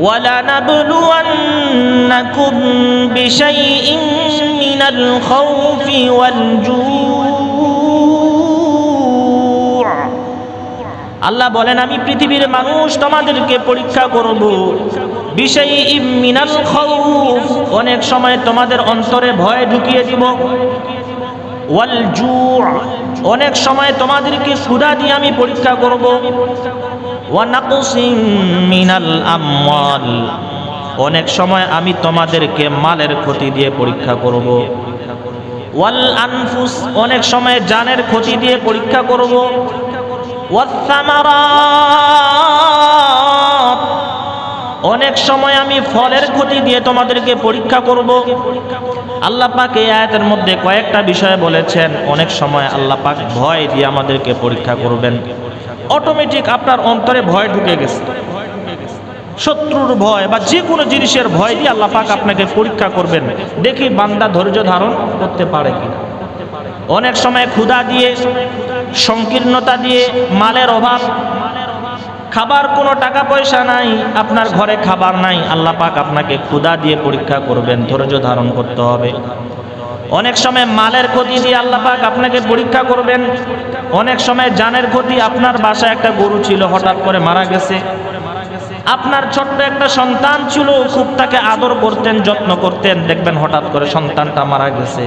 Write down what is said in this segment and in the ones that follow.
ولنبلونكم بشيء من الخوف والجوع আল্লাহ বলেন আমি পৃথিবীর মানুষ তোমাদেরকে পরীক্ষা করব বিষয় মিনাল খৌফ অনেক সময় তোমাদের অন্তরে ভয় ঢুকিয়ে দিব ওয়াল জু' অনেক সময় তোমাদেরকে সুদা দিয়ে আমি পরীক্ষা করব। অনেক সময় আমি তোমাদেরকে মালের ক্ষতি দিয়ে পরীক্ষা করব। ওয়াল আনফুস, অনেক সময় জানের ক্ষতি দিয়ে পরীক্ষা করব। ওয়াত্থামারাত অনেক সময় আমি ফলের ক্ষতি দিয়ে তোমাদেরকে পরীক্ষা করব। আল্লাহ পাক এই আয়াতের মধ্যে কয়েকটা বিষয় বলেছেন। অনেক সময় আল্লাহ পাক ভয় দিয়ে আমাদেরকে পরীক্ষা করবেন। অটোমেটিক আপনার অন্তরে ভয় ঢুকে গেছে। শত্রুর ভয় বা যে কোনো জিনিসের ভয় দিয়ে আল্লাহ পাক আপনাকে পরীক্ষা করবেন। দেখি বান্দা ধৈর্য ধারণ করতে পারে কিনা। অনেক সময় ক্ষুধা দিয়ে, সংকীর্ণতা দিয়ে, মালের অভাব খাবার কোনো টাকা পয়সা নাই, আপনার ঘরে খাবার নাই, আল্লাহ পাক আপনাকে ক্ষুধা দিয়ে পরীক্ষা করবেন, ধৈর্য ধারণ করতে হবে। অনেক সময় মালের ক্ষতি দিয়ে আল্লাহ পাক আপনাকে পরীক্ষা করবেন, অনেক সময় জানের ক্ষতি আপনার বাসায় একটা গরু ছিল, হঠাৎ করে মারা গেছে। আপনার ছোট্ট একটা সন্তান ছিল, খুব তাকে আদর করতেন, যত্ন করতেন, দেখবেন হঠাৎ করে সন্তানটা মারা গেছে।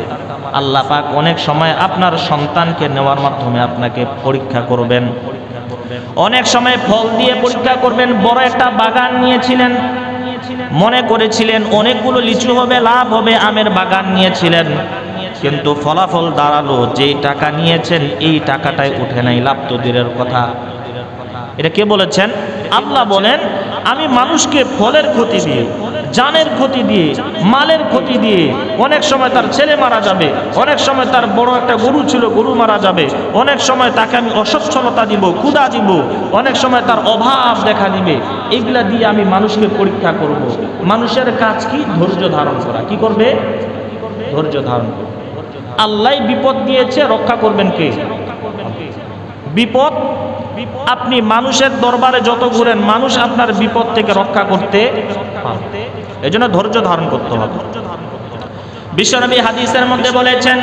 আল্লাহ পাক অনেক সময় আপনার সন্তানকে নেওয়ার মাধ্যমে আপনাকে পরীক্ষা করবেন। অনেক সময় ফল দিয়ে পরীক্ষা করবেন, বড় একটা বাগান নিয়েছিলেন। মনে করেছিলেন অনেকগুলো লিচু হবে, লাভ হবে, আমের বাগান নিয়েছিলেন। কিন্তু ফলাফল দাঁড়াল, যেই টাকা নিয়েছেন, এই টাকাটাই উঠে নাই। লাভ তো দূরের কথা। এটা কে বলেছেন? আল্লাহ বলেন, আমি মানুষকে ফলের ক্ষতি দিয়ে জানের ক্ষতি দিয়ে, মালের ক্ষতি দিয়ে অনেক সময় তার ছেলে মারা যাবে, অনেক সময় তার বড় একটা গরু ছিল, গরু মারা যাবে, অনেক সময় তাকে আমি অসচ্ছলতা দিব ক্ষুদা দিব, অনেক সময় তার অভাব দেখা দিবে। এগুলা দিয়ে আমি মানুষকে পরীক্ষা করব। মানুষের কাজ কি? ধৈর্য ধারণ করা। কি করবে? ধৈর্য ধারণ করবে। আল্লাহ বিপদ দিয়েছে, রক্ষা করবেন কে? বিপদ? আপনি মানুষের দরবারে যত ঘুরেন, মানুষ আপনার বিপদ থেকে রক্ষা করতে এই জন্য ধৈর্য ধারণ করতে হবে। বিশ্বনবী হাদিসের মধ্যে বলেছেন,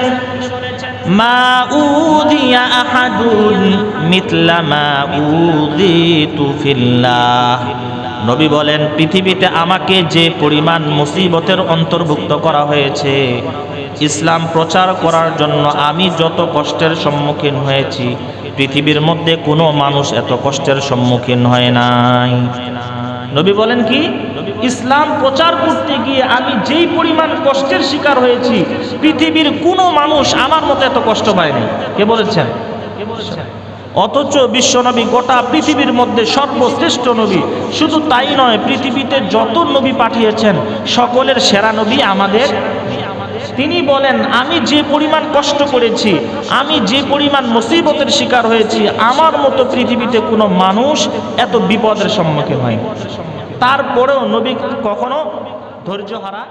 মা উদিয়া আহাদুন মিথলা মা উদিতু ফিল্লাহ। নবী বলেন, পৃথিবীতে আমাকে যে পরিমাণ মুসিবতের অন্তর্ভুক্ত করা হয়েছে, ইসলাম প্রচার করার জন্য আমি যত কষ্টের সম্মুখীন হয়েছি, পৃথিবীর মধ্যে কোনো মানুষ এত কষ্টের সম্মুখীন হয় নাই। নবী বলেন কি? ইসলাম প্রচার করতে গিয়ে আমি যেই পরিমাণ কষ্টের শিকার হয়েছি, পৃথিবীর কোনো মানুষ আমার মতো এত কষ্ট পায়নি। কে বলেছেন? অথচ বিশ্বনবী গোটা পৃথিবীর মধ্যে সর্বশ্রেষ্ঠ নবী। শুধু তাই নয়, পৃথিবীতে যত নবী পাঠিয়েছেন, সকলের সেরা নবী আমাদের। তিনি বলেন, আমি যে পরিমাণ কষ্ট করেছি, আমি যে পরিমাণ মুসিবতের শিকার হয়েছি, আমার মতো পৃথিবীতে কোনো মানুষ এত বিপদের সম্মুখীন হয় তারপরেও নবী কখনো ধৈর্য হারা